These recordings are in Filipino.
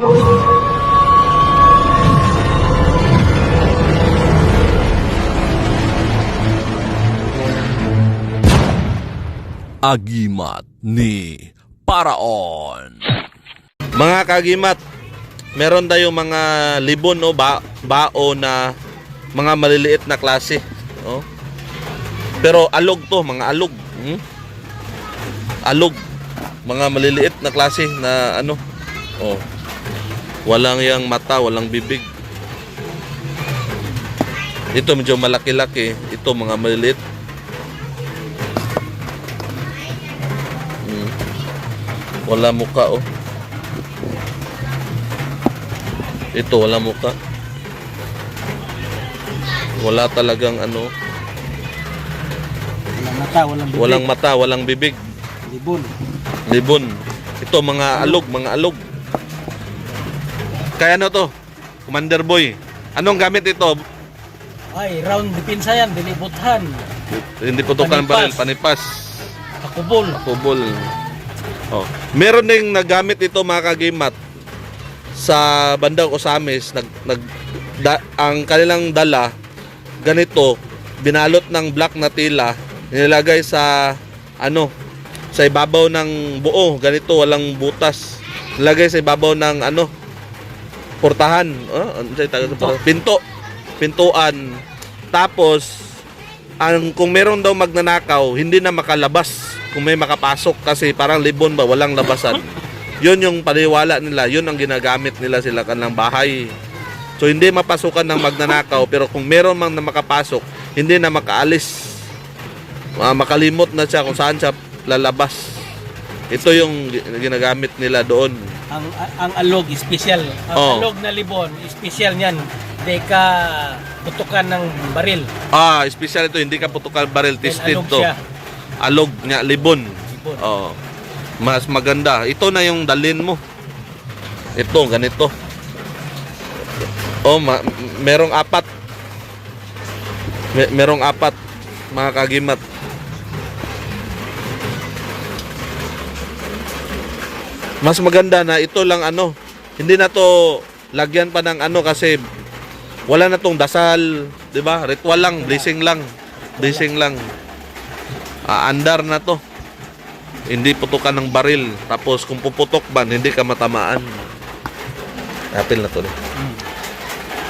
Agimat ni Paraon. Mga kagimat, meron tayong mga libon o ba bao na mga maliliit na klase. Oh. Pero alog to, mga alog. Hmm? Alog. Mga maliliit na klase na ano. Oh. Walang yang mata, walang bibig. Ito medyo malaki-laki. Ito mga maliliit. Hmm. Wala muka oh. Ito wala muka. Wala talagang ano, Walang mata, walang bibig. walang mata, walang bibig. libon. Libon. Ito mga alog, mga alog. Kaya ano to? Commander Boy. Anong gamit ito? Ay, round depensa yan, dinibuthan. Hindi putukan Panipas. baril, panipas. Kakubol. Kubol. Oh. Meron ding nagamit ito mga kagimat sa bandang Osamis nag, nag da- ang kanilang dala ganito binalot ng black na tila nilagay sa ano sa ibabaw ng buo ganito walang butas nilagay sa ibabaw ng ano portahan. Oh, ano tawag sa portahan? pinto. Pintuan. Tapos ang kung meron daw magnanakaw hindi na makalabas kung may makapasok kasi parang libon ba walang labasan. Yun yung paniwala nila. Yun ang ginagamit nila sila kanang bahay. So hindi mapasukan ng magnanakaw pero kung meron mang na makapasok hindi na makaalis. Ah, makalimot na siya kung saan siya lalabas. Ito yung gi- ginagamit nila doon Ang ang alog, special. Ang Oh. alog na libon, special niyan. Hindi ka putukan ng baril. ah special ito hindi ka putukal barrel Dahil tested alog to siya. alog nga libon Libon. Oo. Mas maganda. Ito na yung dalin mo. Ito, ganito. Oh, ma- merong apat. Me- merong apat mga kagimat. Mas maganda na ito lang ano. Hindi na to lagyan pa ng ano kasi wala na tong dasal, 'di ba? Ritual lang, blessing lang. Blessing lang. Ah, andar na to. Hindi putukan ng baril. Tapos kung puputok man, hindi ka matamaan. Apil na to. eh.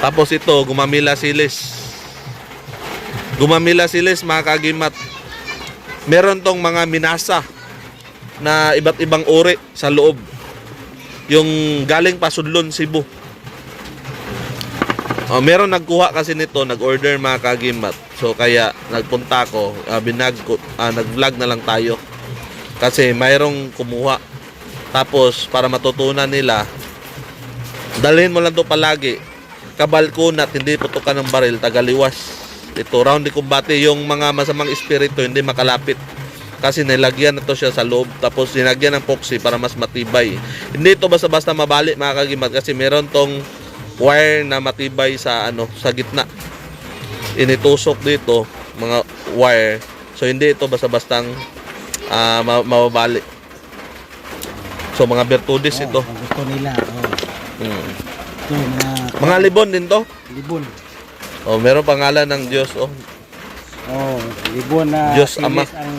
Tapos ito, gumamila silis. Gumamila silis, mga kagimat. Meron tong mga minasa na iba't ibang uri sa loob. Yung galing pa Sudlon, Cebu. Oh, meron nagkuha kasi nito, nag-order mga kagimat. So kaya nagpunta ko, ah, binag ah, nag-vlog na lang tayo. Kasi mayroong kumuha. Tapos para matutunan nila, dalhin mo lang to palagi. Kabalkunat, hindi putukan ng baril, tagaliwas. Ito, round de combate, yung mga masamang espiritu hindi makalapit. Kasi nilagyan na to siya sa loob, tapos nilagyan ng poxy para mas matibay. Hindi ito basta-basta mabalik mga kagimat kasi meron tong wire na matibay sa ano sa gitna. Initusok dito mga wire. So hindi ito basta-bastang ah ma- mababali. So mga virtudes Oh, ito. gusto nila. Oh. Mm. Ito, mga, Mga libon din to. libon. Oh, meron pangalan ng Diyos oh. Oh, libon na Diyos Ama. ang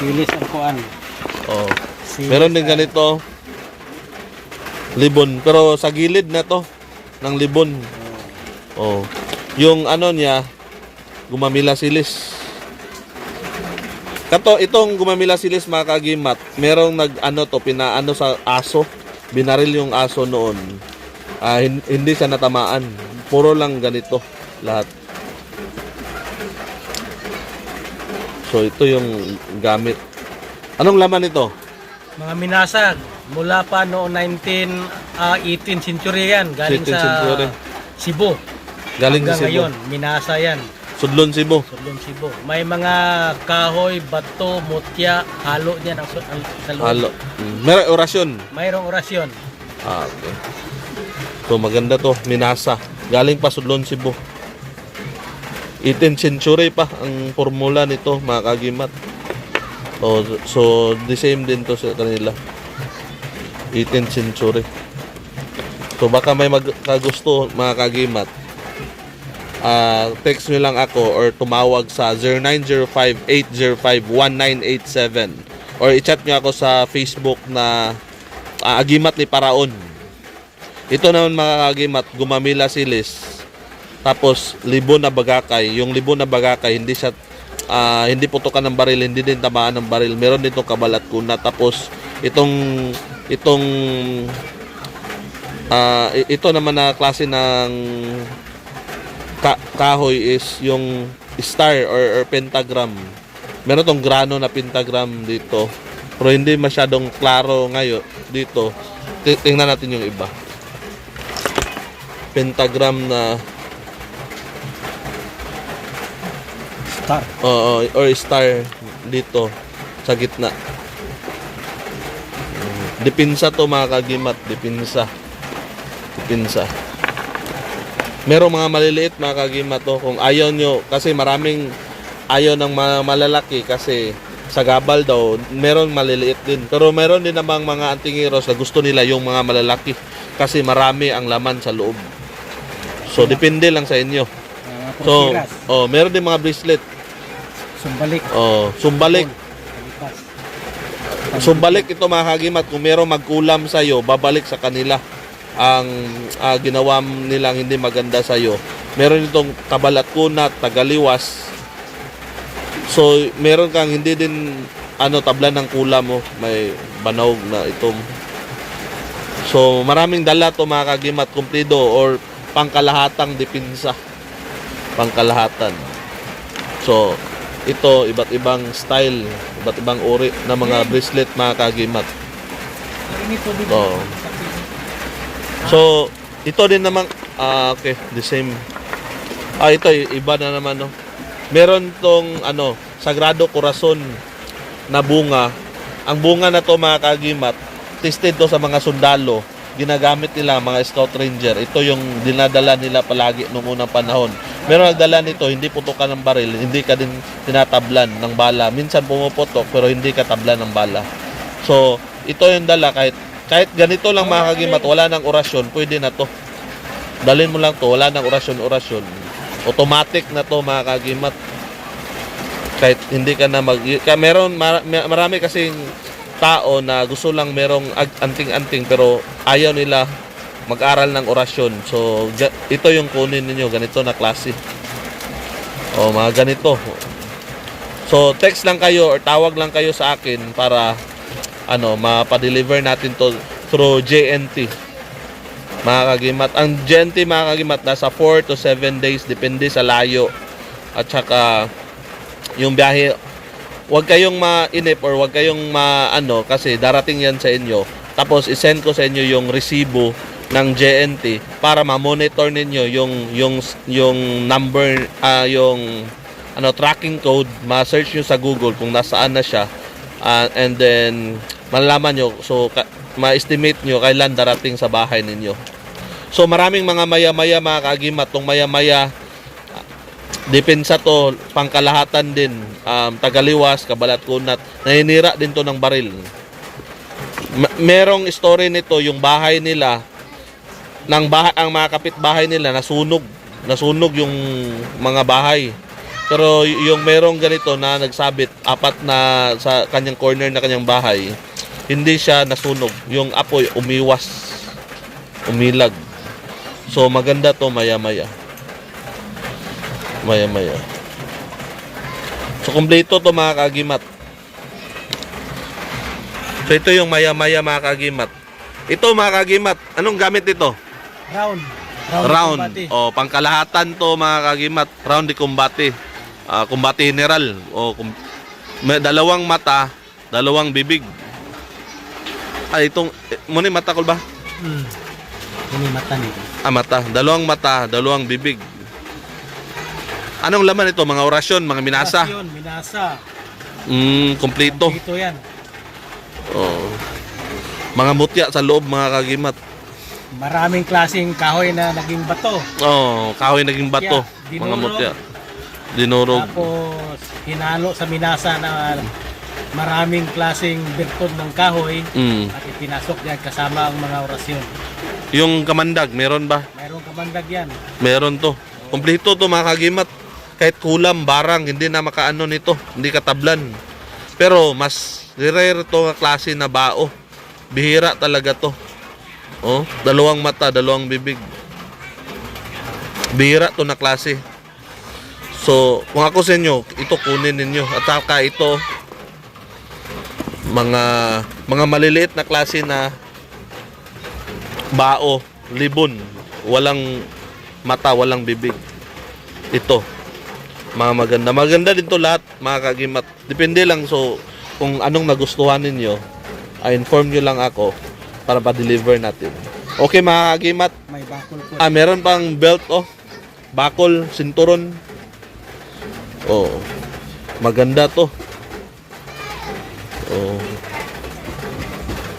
silis ang kuan. Oh. Silis Meron din ang- ganito. Libon, pero sa gilid na to ng libon. Oh. Yung ano niya gumamila silis. Kato itong gumamila silis mga kagimat, merong nag ano to pinaano sa aso. Binaril yung aso noon. Ah, hin- hindi siya natamaan. Puro lang ganito lahat. So ito yung gamit. Anong laman ito? Mga minasag mula pa noong 19 ah, 18 century yan galing 18th sa century. Cebu. Galing Hanggang sa Cebu. ngayon, minasa yan. Sudlon Cebu. Sudlon Cebu. May mga kahoy, bato, mutya, halo diyan ang, ang sa loob. Halo. Meron orasyon. Mayroong orasyon. Ah, okay. So maganda to, Minasa. Galing pa Sudlon Cebu. 18th century pa ang formula nito, mga kagimat. Oh, so the same din to sa kanila. 18th century. So baka may magkagusto mga kagimat. Ah, text nyo lang ako or tumawag sa 0905-805-1987 or i-chat nyo ako sa Facebook na ah, Agimat ni Paraon. Ito naman mga kagimat, gumamila si Liz. Tapos libo na bagakay. Yung libo na bagakay, hindi siya ah, hindi putukan ng baril, hindi din tamaan ng baril. Meron dito kabalat kuna. Tapos itong itong i- ito naman na klase ng ka- kahoy is yung star or, or pentagram. Meron tong grano na pentagram dito. Pero hindi masyadong klaro ngayon dito. Ti- Tingnan natin yung iba. Pentagram na Star. Oo, or star dito sa gitna. Dipinsa to mga kagimat, dipinsa. Dipinsa. Merong mga maliliit mga kagimat to kung ayaw nyo kasi maraming ayaw ng mga malalaki kasi sa gabal daw meron maliliit din pero meron din namang mga antingiros na gusto nila yung mga malalaki kasi marami ang laman sa loob so depende lang sa inyo so oh meron din mga bracelet Sumbalik. oh sumbalik Sumbalik ito mga kagimat kung merong magkulam sa iyo, babalik sa kanila ang ah, ginawa nilang hindi maganda sa iyo. Meron itong kabalat kunat, tagaliwas. So, meron kang hindi din ano tabla ng kulam mo, may banog na itong So, maraming dala to mga kagimat kumplido or pangkalahatang dipinsa. Pangkalahatan. So, ito iba't ibang style, iba't ibang uri ng mga bracelet mga kagimat. Oo. So, ito din naman ah okay, the same. Ah, ito iba na naman no. Meron tong ano, Sagrado Corazon na bunga. Ang bunga na to mga kagimat, tested to sa mga sundalo. Ginagamit nila mga scout ranger. Ito yung dinadala nila palagi nung unang panahon. Meron nagdala nito, hindi putukan ng baril, hindi ka din tinatablan ng bala. Minsan pumuputok pero hindi ka tablan ng bala. So, ito yung dala kahit kahit ganito lang mga kagimat, wala nang orasyon, pwede na to. Dalhin mo lang to, wala nang orasyon-orasyon. Automatic na to mga kagimat. Kahit hindi ka na mag... Kaya meron, mar- marami kasing tao na gusto lang merong anting-anting pero ayaw nila mag-aral ng orasyon. So, ito yung kunin ninyo, ganito na klase. O, mga ganito. So, text lang kayo or tawag lang kayo sa akin para ano, mapa-deliver natin to through JNT. Mga kagimat. Ang JNT mga kagimat nasa 4 to 7 days depende sa layo. At saka yung biyahe Huwag kayong mainip or huwag kayong maano kasi darating yan sa inyo. Tapos isend ko sa inyo yung resibo ng JNT para ma-monitor ninyo yung yung yung number ah, yung ano tracking code, ma-search nyo sa Google kung nasaan na siya. Ah, and then malalaman nyo so ma-estimate nyo kailan darating sa bahay ninyo. So maraming mga maya-maya mga kagimat, tong maya-maya depensa to pangkalahatan din um, tagaliwas kabalat kunat naninira din to ng baril merong story nito yung bahay nila ng bahay ang mga kapitbahay nila nasunog nasunog yung mga bahay. Pero yung merong ganito na nagsabit apat na sa kanyang corner na kanyang bahay hindi siya nasunog. Yung apoy umiwas umilag. So maganda to maya maya maya maya so kumpleto to mga kagimat. So ito yung maya maya mga kagimat. Ito mga kagimat anong gamit ito Round. round. combate. O, pangkalahatan to mga kagimat. Round di kumbate. Ah, kumbate general. O, kum- may dalawang mata, dalawang bibig. Ay, itong, eh, muna yung mata ko ba? Hmm. Ini mata ni. Ah, mata. Dalawang mata, dalawang bibig. Anong laman ito? Mga orasyon, mga minasa. Yun, minasa. Mm, kompleto. Ito yan. Oh. Mga mutya sa loob, mga kagimat. Maraming klaseng kahoy na naging bato. Oh, kahoy naging bato. Yeah, Mga dinurog. mutya. Dinurog. Tapos hinalo sa minasa na maraming klaseng birtud ng kahoy Mm. at ipinasok diyan kasama ang mga orasyon. Yung kamandag, meron ba? Mayroong kamandag yan. Meron to. Kompleto to mga kagimat. Kahit kulam, barang, hindi na makaano nito. Hindi katablan. Pero mas rare to klase na bao. Bihira talaga to. Oh, dalawang mata, dalawang bibig. Bihira to na klase. So, kung ako sa inyo, ito kunin ninyo. At saka ito, mga mga maliliit na klase na bao, libon, walang mata, walang bibig. Ito, mga maganda. Maganda din to lahat, mga kagimat. Depende lang, so, kung anong nagustuhan ninyo, I inform nyo lang ako para pa-deliver natin. Okay, mga kagimat. May bakol po. Ah, meron pang belt, oh. Bakol, sinturon. Oh, maganda to. Oh.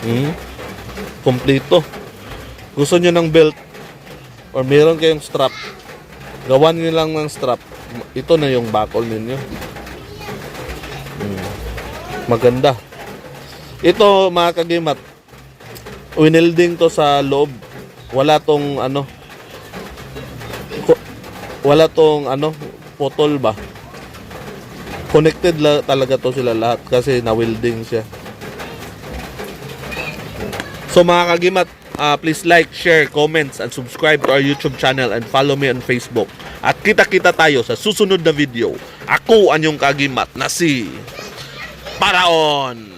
Hmm. Kompleto. Gusto nyo ng belt or meron kayong strap, gawan nyo lang ng strap. Ito na yung bakol ninyo. Hmm. Maganda. Ito mga kagimat, winelding to sa loob. Wala tong ano, wala tong ano, putol ba? Connected la, talaga to sila lahat kasi na-welding siya. So mga kagimat, uh, please like, share, comments, and subscribe to our YouTube channel and follow me on Facebook. At kita-kita tayo sa susunod na video. Ako ang yung kagimat na si Paraon!